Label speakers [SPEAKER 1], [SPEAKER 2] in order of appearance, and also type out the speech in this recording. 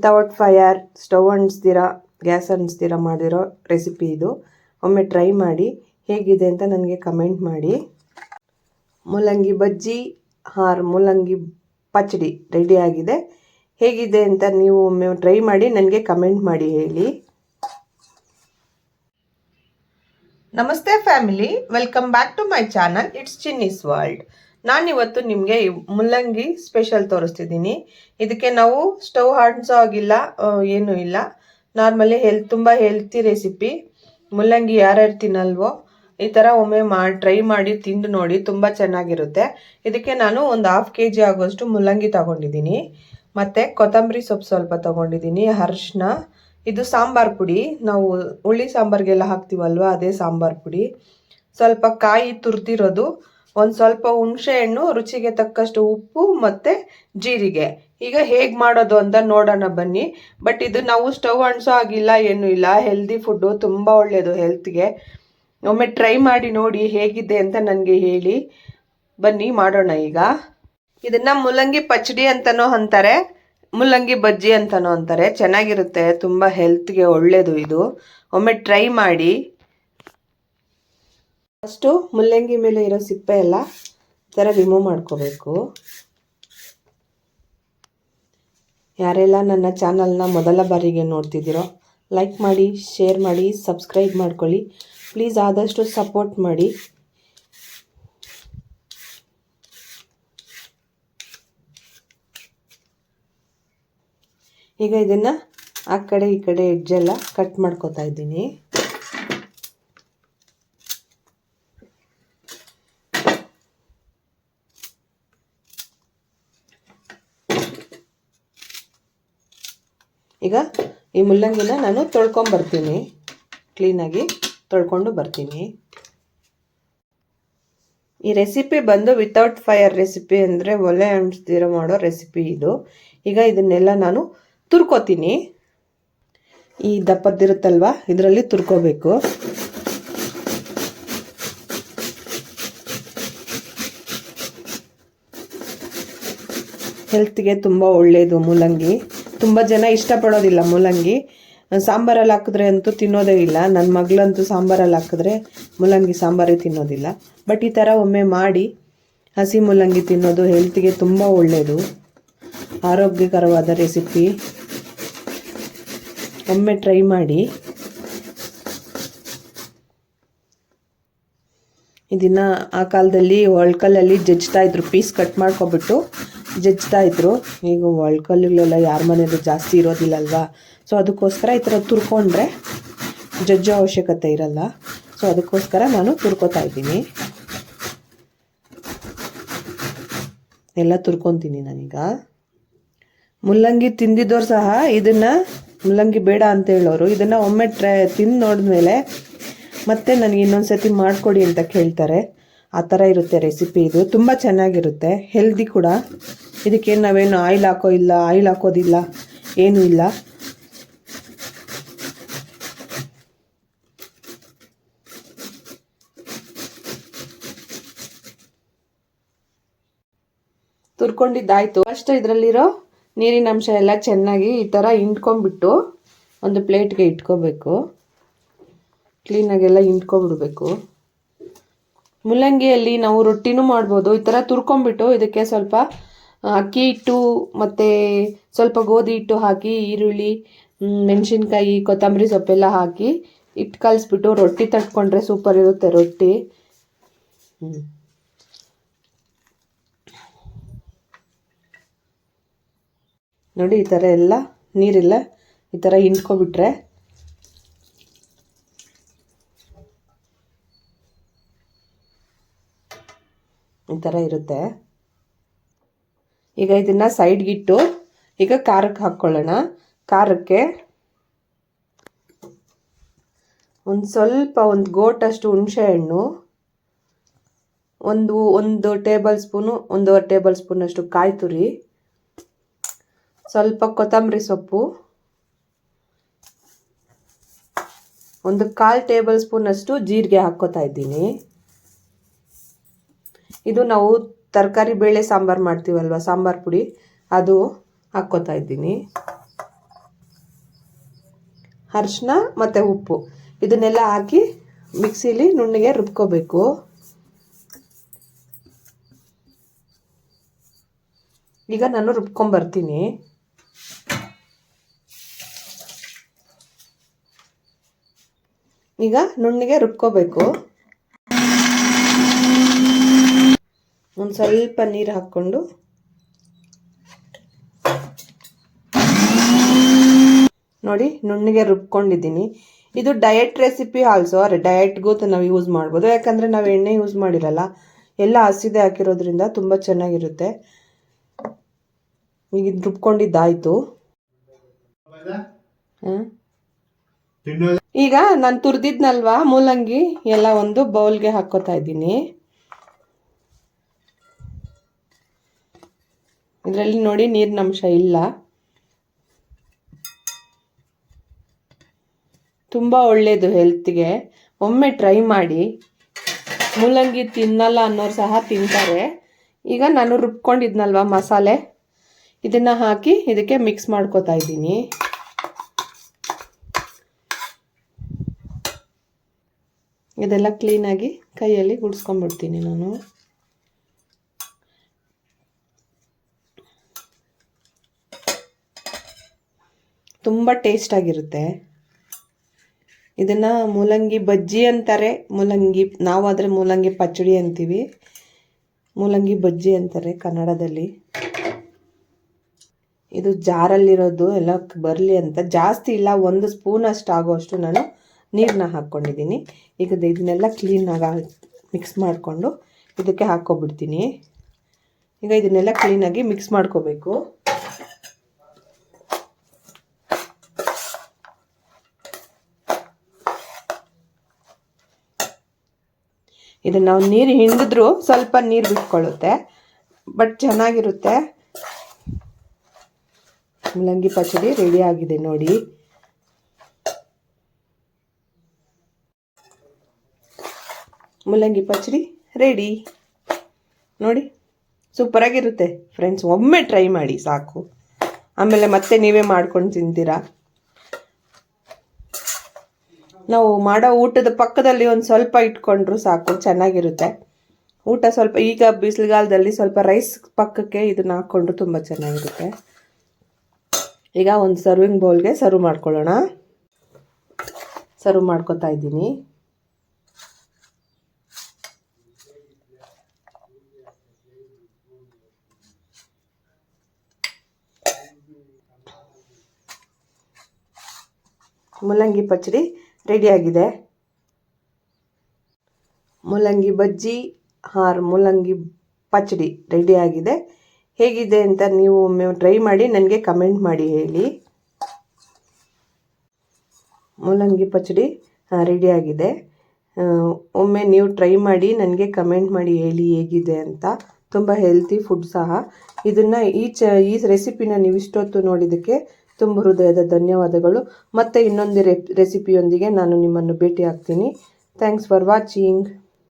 [SPEAKER 1] Without fire stove ಅಂಟಿಸ್ದಿರ gas ಅಂಟಿಸ್ದಿರ ಮಾಡಿರೋ ರೆಸಿಪಿ ಇದು. ಒಮ್ಮೆ ಟ್ರೈ ಮಾಡಿ, ಹೇಗಿದೆ ಅಂತ ನನಗೆ ಕಮೆಂಟ್ ಮಾಡಿ. ಮೂಲಂಗಿ ಬಜ್ಜಿ, ಹಾರ್, ಮೂಲಂಗಿ ಪಚಡಿ ರೆಡಿ ಆಗಿದೆ. ಹೇಗಿದೆ ಅಂತ ನೀವು ಒಮ್ಮೆ ಟ್ರೈ ಮಾಡಿ, ನನಗೆ ಕಮೆಂಟ್ ಮಾಡಿ ಹೇಳಿ. ನಮಸ್ತೆ family welcome back to my channel it's Chinni's world ನಾನಿವತ್ತು ನಿಮಗೆ ಮುಲ್ಲಂಗಿ ಸ್ಪೆಷಲ್ ತೋರಿಸ್ತಿದ್ದೀನಿ. ಇದಕ್ಕೆ ನಾವು ಸ್ಟವ್ ಹಾಡ್ಸೋ ಆಗಿಲ್ಲ ಏನೂ ಇಲ್ಲ. ನಾರ್ಮಲಿ ಹೆಲ್ತ್ ತುಂಬ ಹೆಲ್ತಿ ರೆಸಿಪಿ ಮುಲ್ಲಂಗಿ ಯಾರ್ಯಾರು ತಿನ್ನಲ್ವೋ ಈ ಥರ ಒಮ್ಮೆ ಮಾ ಟ್ರೈ ಮಾಡಿ ತಿಂದು ನೋಡಿ ತುಂಬ ಚೆನ್ನಾಗಿರುತ್ತೆ. ಇದಕ್ಕೆ ನಾನು ಒಂದು ಹಾಫ್ ಕೆ ಜಿ ಆಗೋಷ್ಟು ಮುಲ್ಲಂಗಿ ತಗೊಂಡಿದ್ದೀನಿ. ಮತ್ತು ಕೊತ್ತಂಬರಿ ಸೊಪ್ಪು ಸ್ವಲ್ಪ ತಗೊಂಡಿದ್ದೀನಿ, ಅರ್ಶಿನ. ಇದು ಸಾಂಬಾರ್ ಪುಡಿ. ನಾವು ಹುಳಿ ಸಾಂಬಾರ್ಗೆಲ್ಲ ಹಾಕ್ತೀವಲ್ವ, ಅದೇ ಸಾಂಬಾರ್ ಪುಡಿ. ಸ್ವಲ್ಪ ಕಾಯಿ ತುರಿದಿರೋದು ಒಂದು ಸ್ವಲ್ಪ ಹುಣಸೆ ಹಣ್ಣು, ರುಚಿಗೆ ತಕ್ಕಷ್ಟು ಉಪ್ಪು ಮತ್ತು ಜೀರಿಗೆ. ಈಗ ಹೇಗೆ ಮಾಡೋದು ಅಂತ ನೋಡೋಣ ಬನ್ನಿ. ಬಟ್ ಇದು ನಾವು ಸ್ಟವ್ ಅಣಿಸೋ ಆಗಿಲ್ಲ ಏನೂ ಇಲ್ಲ. ಹೆಲ್ದಿ ಫುಡ್ಡು ತುಂಬ ಒಳ್ಳೆಯದು ಹೆಲ್ತ್ಗೆ ಒಮ್ಮೆ ಟ್ರೈ ಮಾಡಿ ನೋಡಿ ಹೇಗಿದೆ ಅಂತ ನನಗೆ ಹೇಳಿ. ಬನ್ನಿ ಮಾಡೋಣ ಈಗ. ಇದನ್ನು ಮುಲ್ಲಂಗಿ ಪಚಡಿ ಅಂತನೂ ಅಂತಾರೆ. ಮುಲ್ಲಂಗಿ ಬಜ್ಜಿ ಅಂತಲೂ ಅಂತಾರೆ. ಚೆನ್ನಾಗಿರುತ್ತೆ. ತುಂಬ ಹೆಲ್ತ್ಗೆ ಒಳ್ಳೆಯದು ಇದು. ಒಮ್ಮೆ ಟ್ರೈ ಮಾಡಿ. ಫಸ್ಟು ಮುಲ್ಲಂಗಿ ಮೇಲೆ ಇರೋ ಸಿಪ್ಪೆ ಎಲ್ಲ ಥರ ರಿಮೂವ್ ಮಾಡ್ಕೋಬೇಕು. ಯಾರೆಲ್ಲ ನನ್ನ ಚಾನಲ್ನ ಮೊದಲ ಬಾರಿಗೆ ನೋಡ್ತಿದ್ದೀರೋ ಲೈಕ್ ಮಾಡಿ ಶೇರ್ ಮಾಡಿ ಸಬ್ಸ್ಕ್ರೈಬ್ ಮಾಡ್ಕೊಳ್ಳಿ. ಪ್ಲೀಸ್ ಆದಷ್ಟು ಸಪೋರ್ಟ್ ಮಾಡಿ. ಈಗ ಇದನ್ನು ಆ ಕಡೆ ಈ ಕಡೆ ಎಡ್ಜೆಲ್ಲ ಕಟ್ ಮಾಡ್ಕೋತಾ ಇದ್ದೀನಿ. ಈಗ ಈ ಮುಲ್ಲಂಗಿನ ನಾನು ತೊಳ್ಕೊಂಬರ್ತೀನಿ. ಕ್ಲೀನಾಗಿ ತೊಳ್ಕೊಂಡು ಬರ್ತೀನಿ. ಈ ರೆಸಿಪಿ ಬಂದು ವಿತೌಟ್ ಫೈರ್ ರೆಸಿಪಿ ಅಂದರೆ ಒಲೆ ಅಂಟಿಸ್ದಿರ ಮಾಡೋ ರೆಸಿಪಿ ಇದು. ಈಗ ಇದನ್ನೆಲ್ಲ ನಾನು ತುರ್ಕೋತೀನಿ. ಈ ದಪ್ಪದ್ದಿರುತ್ತಲ್ವ ಇದರಲ್ಲಿ ತುರ್ಕೋಬೇಕು. ಹೆಲ್ತ್ಗೆ ತುಂಬ ಒಳ್ಳೆಯದು ಮೂಲಂಗಿ ತುಂಬ ಜನ ಇಷ್ಟಪಡೋದಿಲ್ಲ ಮೂಲಂಗಿ. ಸಾಂಬಾರಲ್ಲಿ ಹಾಕಿದ್ರೆ ಅಂತೂ ತಿನ್ನೋದೇ ಇಲ್ಲ. ನನ್ನ ಮಗಳಂತೂ ಸಾಂಬಾರಲ್ಲಿ ಹಾಕಿದ್ರೆ ಮೂಲಂಗಿ ಸಾಂಬಾರೇ ತಿನ್ನೋದಿಲ್ಲ. ಬಟ್ ಈ ಥರ ಒಮ್ಮೆ ಮಾಡಿ ಹಸಿ ಮೂಲಂಗಿ ತಿನ್ನೋದು ಹೆಲ್ತ್ಗೆ ತುಂಬ ಒಳ್ಳೆಯದು ಆರೋಗ್ಯಕರವಾದ ರೆಸಿಪಿ. ಒಮ್ಮೆ ಟ್ರೈ ಮಾಡಿ. ಇದನ್ನು ಆ ಕಾಲದಲ್ಲಿ ಒಳ್ಕಲ್ಲಲ್ಲಿ ಜಜ್ತಾ ಇದ್ರು ಪೀಸ್ ಕಟ್ ಮಾಡ್ಕೊಬಿಟ್ಟು. ಜಜ್ತಾ ಇದ್ರು ಈಗ ಒಳ್ಕಲ್ಲುಗಳೆಲ್ಲ ಯಾರ ಮನೇಲೂ ಜಾಸ್ತಿ ಇರೋದಿಲ್ಲ ಅಲ್ವಾ ಸೊ ಅದಕ್ಕೋಸ್ಕರ ಈ ಥರ ತುರ್ಕೊಂಡ್ರೆ ಜಜ್ಜೋ ಅವಶ್ಯಕತೆ ಇರಲ್ಲ. ಸೊ ಅದಕ್ಕೋಸ್ಕರ ನಾನು ತುರ್ಕೋತಾ ಇದ್ದೀನಿ. ಎಲ್ಲ ತುರ್ಕೊತೀನಿ ನಾನೀಗ. ಮುಲ್ಲಂಗಿ ತಿಂದಿದ್ದವ್ರು ಸಹ ಇದನ್ನು, ಮುಲ್ಲಂಗಿ ಬೇಡ ಅಂತ ಹೇಳೋರು, ಇದನ್ನು ಒಮ್ಮೆ ಟ್ರೈ ತಿಂದು ನೋಡಿದ್ಮೇಲೆ ಮತ್ತೆ ನನಗೆ ಇನ್ನೊಂದು ಸತಿ ಮಾಡಿಕೊಡಿ ಅಂತ ಕೇಳ್ತಾರೆ. ಆ ಥರ ಇರುತ್ತೆ ರೆಸಿಪಿ ಇದು. ತುಂಬ ಚೆನ್ನಾಗಿರುತ್ತೆ. ಹೆಲ್ದಿ ಕೂಡ. ಇದಕ್ಕೇನು ನಾವೇನು ಆಯಿಲ್ ಹಾಕೋ ಇಲ್ಲ ಆಯಿಲ್ ಹಾಕೋದಿಲ್ಲ, ಏನೂ ಇಲ್ಲ. ತುರ್ಕೊಂಡಿದ್ದಾಯಿತು. ಫಸ್ಟ್ ಇದರಲ್ಲಿರೋ ನೀರಿನ ಅಂಶ ಎಲ್ಲ ಚೆನ್ನಾಗಿ ಈ ಥರ ಹಿಂಡ್ಕೊಂಬಿಟ್ಟು ಒಂದು ಪ್ಲೇಟ್ಗೆ ಇಟ್ಕೋಬೇಕು. ಕ್ಲೀನಾಗೆಲ್ಲ ಹಿಂಡ್ಕೊಬಿಡ್ಬೇಕು ಮುಲ್ಲಂಗಿಯಲ್ಲಿ ನಾವು ರೊಟ್ಟಿನೂ ಮಾಡ್ಬೋದು. ಈ ಥರ ತುರ್ಕೊಂಬಿಟ್ಟು ಇದಕ್ಕೆ ಸ್ವಲ್ಪ ಅಕ್ಕಿ ಹಿಟ್ಟು ಮತ್ತು ಸ್ವಲ್ಪ ಗೋಧಿ ಹಿಟ್ಟು ಹಾಕಿ, ಈರುಳ್ಳಿ ಮೆಣಸಿನ್ಕಾಯಿ, ಕೊತ್ತಂಬರಿ ಸೊಪ್ಪೆಲ್ಲ ಹಾಕಿ ಹಿಟ್ಟು ಕಲಿಸ್ಬಿಟ್ಟು ರೊಟ್ಟಿ ತಟ್ಕೊಂಡ್ರೆ ಸೂಪರ್ ಇರುತ್ತೆ ರೊಟ್ಟಿ. ನೋಡಿ ಈ ಥರ ಎಲ್ಲ ನೀರೆಲ್ಲ ಈ ಥರ ಹಿಂಡ್ಕೊಬಿಟ್ರೆ ಈ ಥರ ಇರುತ್ತೆ. ಈಗ ಇದನ್ನು ಸೈಡ್ಗಿಟ್ಟು ಈಗ ಖಾರಕ್ಕೆ ಹಾಕ್ಕೊಳ್ಳೋಣ ಖಾರಕ್ಕೆ ಒಂದು ಸ್ವಲ್ಪ ಒಂದು ಗೋಟಷ್ಟು ಹುಣಸೆ ಹಣ್ಣು, ಒಂದು ಒಂದು ಟೇಬಲ್ ಸ್ಪೂನು ಒಂದೂವರೆ ಟೇಬಲ್ ಸ್ಪೂನಷ್ಟು ಕಾಯಿ ತುರಿ, ಸ್ವಲ್ಪ ಕೊತ್ತಂಬರಿ ಸೊಪ್ಪು, ಒಂದು ಕಾಲು ಟೇಬಲ್ ಸ್ಪೂನಷ್ಟು ಜೀರಿಗೆ ಹಾಕ್ಕೋತಾ ಇದ್ದೀನಿ. ಇದು ನಾವು ತರಕಾರಿ ಬೇಳೆ ಸಾಂಬಾರು ಮಾಡ್ತೀವಲ್ವ, ಸಾಂಬಾರು ಪುಡಿ? ಅದು ಹಾಕ್ಕೋತಾ ಇದ್ದೀನಿ. ಅರಿಶಿನ ಮತ್ತು ಉಪ್ಪು. ಇದನ್ನೆಲ್ಲ ಹಾಕಿ ಮಿಕ್ಸಿಲಿ ನುಣ್ಣಗೆ ರುಬ್ಕೋಬೇಕು. ಈಗ ನಾನು ರುಬ್ಕೊಂಬರ್ತೀನಿ. ಈಗ ನುಣ್ಣಗೆ ರುಬ್ಕೋಬೇಕು. ಒಂದು ಸ್ವಲ್ಪ ನೀರು ಹಾಕ್ಕೊಂಡು ನೋಡಿ ನುಣ್ಣಗೆ ರುಬ್ಕೊಂಡಿದ್ದೀನಿ. ಇದು ಡಯಟ್ ರೆಸಿಪಿ ಆಲ್ಸೋ ಅರೆ ಡಯಟ್ಗೂ ನಾವು ಯೂಸ್ ಮಾಡ್ಬೋದು. ಯಾಕಂದರೆ ನಾವು ಎಣ್ಣೆ ಯೂಸ್ ಮಾಡಿರಲ್ಲ ಎಲ್ಲ ಹಸಿದೆ ಹಾಕಿರೋದ್ರಿಂದ ತುಂಬ ಚೆನ್ನಾಗಿರುತ್ತೆ. ಈಗ ಇದು ರುಬ್ಕೊಂಡಿದ್ದಾಯಿತು. ಈಗ ನಾನು ತುರಿದಿದ್ನಲ್ವಾ ಮೂಲಂಗಿ ಎಲ್ಲ ಒಂದು ಬೌಲ್ಗೆ ಹಾಕೋತಾ ಇದ್ದೀನಿ. ಇದರಲ್ಲಿ ನೋಡಿ ನೀರಿನ ಅಂಶ ಇಲ್ಲ. ತುಂಬ ಒಳ್ಳೆಯದು ಹೆಲ್ತ್ಗೆ. ಒಮ್ಮೆ ಟ್ರೈ ಮಾಡಿ. ಮೂಲಂಗಿ ತಿನ್ನಲ್ಲ ಅನ್ನೋರು ಸಹ ತಿಂತಾರೆ. ಈಗ ನಾನು ರುಬ್ಕೊಂಡಿದ್ನಲ್ವ ಮಸಾಲೆ? ಇದನ್ನು ಹಾಕಿ ಇದಕ್ಕೆ ಮಿಕ್ಸ್ ಮಾಡ್ಕೋತಾ ಇದ್ದೀನಿ. ಇದೆಲ್ಲ ಕ್ಲೀನಾಗಿ ಕೈಯಲ್ಲಿ ಗುಡಿಸ್ಕೊಂಡ್ಬಿಡ್ತೀನಿ ನಾನು. ತುಂಬ ಟೇಸ್ಟಾಗಿರುತ್ತೆ ಇದನ್ನು ಮೂಲಂಗಿ ಬಜ್ಜಿ ಅಂತಾರೆ. ಮೂಲಂಗಿ, ನಾವಾದರೆ ಮೂಲಂಗಿ ಪಚ್ಚಡಿ ಅಂತೀವಿ. ಮೂಲಂಗಿ ಬಜ್ಜಿ ಅಂತಾರೆ ಕನ್ನಡದಲ್ಲಿ. ಇದು ಜಾರಲ್ಲಿರೋದು, ಎಲ್ಲ ಬರಲಿ ಅಂತ. ಜಾಸ್ತಿ ಇಲ್ಲ, ಒಂದು ಸ್ಪೂನ್ ಅಷ್ಟು ಆಗೋಷ್ಟು ನಾನು ನೀರನ್ನ ಹಾಕ್ಕೊಂಡಿದ್ದೀನಿ. ಈಗ ಇದನ್ನೆಲ್ಲ ಕ್ಲೀನಾಗಿ ಮಿಕ್ಸ್ ಮಾಡಿಕೊಂಡು ಇದಕ್ಕೆ ಹಾಕ್ಕೊಬಿಡ್ತೀನಿ. ಈಗ ಇದನ್ನೆಲ್ಲ ಕ್ಲೀನಾಗಿ ಮಿಕ್ಸ್ ಮಾಡ್ಕೋಬೇಕು. ಇದನ್ನು ನಾವು ನೀರು ಹಿಂಡಿದ್ರೂ ಸ್ವಲ್ಪ ನೀರು ಬಿಟ್ಕೊಳ್ಳುತ್ತೆ ಬಟ್ ಚೆನ್ನಾಗಿರುತ್ತೆ. ಮೂಲಂಗಿ ಪಚಡಿ ರೆಡಿ ಆಗಿದೆ ನೋಡಿ. ಮೂಲಂಗಿ ಪಚಡಿ ರೆಡಿ ನೋಡಿ ಸೂಪರಾಗಿರುತ್ತೆ ಫ್ರೆಂಡ್ಸ್ ಒಮ್ಮೆ ಟ್ರೈ ಮಾಡಿ, ಸಾಕು. ಆಮೇಲೆ ಮತ್ತೆ ನೀವೇ ಮಾಡ್ಕೊಂಡು ತಿಂತೀರಾ? ನಾವು ಮಾಡೋ ಊಟದ ಪಕ್ಕದಲ್ಲಿ ಒಂದು ಸ್ವಲ್ಪ ಇಟ್ಕೊಂಡ್ರು ಸಾಕು, ಚೆನ್ನಾಗಿರುತ್ತೆ. ಊಟ ಸ್ವಲ್ಪ, ಈಗ ಬಿಸಿಲುಗಾಲದಲ್ಲಿ ಸ್ವಲ್ಪ ರೈಸ್ ಪಕ್ಕಕ್ಕೆ ಇದನ್ನ ಹಾಕ್ಕೊಂಡ್ರು ತುಂಬ ಚೆನ್ನಾಗಿರುತ್ತೆ. ಈಗ ಒಂದು ಸರ್ವಿಂಗ್ ಬೌಲ್ಗೆ ಸರ್ವ್ ಮಾಡ್ಕೊಳ್ಳೋಣ. ಸರ್ವ್ ಮಾಡ್ಕೊತಾ ಇದ್ದೀನಿ. ಮೂಲಂಗಿ ಪಚ್ಚಡಿ ರೆಡಿಯಾಗಿದೆ ಮೂಲಂಗಿ ಬಜ್ಜಿ ಹಾರ್ ಮೂಲಂಗಿ ಪಚಡಿ ರೆಡಿಯಾಗಿದೆ ಹೇಗಿದೆ ಅಂತ ನೀವು ಒಮ್ಮೆ ಟ್ರೈ ಮಾಡಿ, ನನಗೆ ಕಮೆಂಟ್ ಮಾಡಿ ಹೇಳಿ. ಮೂಲಂಗಿ ಪಚಡಿ ರೆಡಿಯಾಗಿದೆ ಒಮ್ಮೆ ನೀವು ಟ್ರೈ ಮಾಡಿ, ನನಗೆ ಕಮೆಂಟ್ ಮಾಡಿ ಹೇಳಿ ಹೇಗಿದೆ ಅಂತ. ತುಂಬ ಹೆಲ್ತಿ ಫುಡ್ ಸಹ. ಇದನ್ನು ಈ ಚ ಈ ರೆಸಿಪಿನ ನೀವು ಇಷ್ಟೊತ್ತು ನೋಡಿದ್ದಕ್ಕೆ ತುಂಬ ಹೃದಯದ ಧನ್ಯವಾದಗಳು. ಮತ್ತೆ ಇನ್ನೊಂದು ರೆಸಿಪಿಯೊಂದಿಗೆ ನಾನು ನಿಮ್ಮನ್ನು ಭೇಟಿ ಆಗ್ತೀನಿ ಥ್ಯಾಂಕ್ಸ್ ಫಾರ್ ವಾಚಿಂಗ್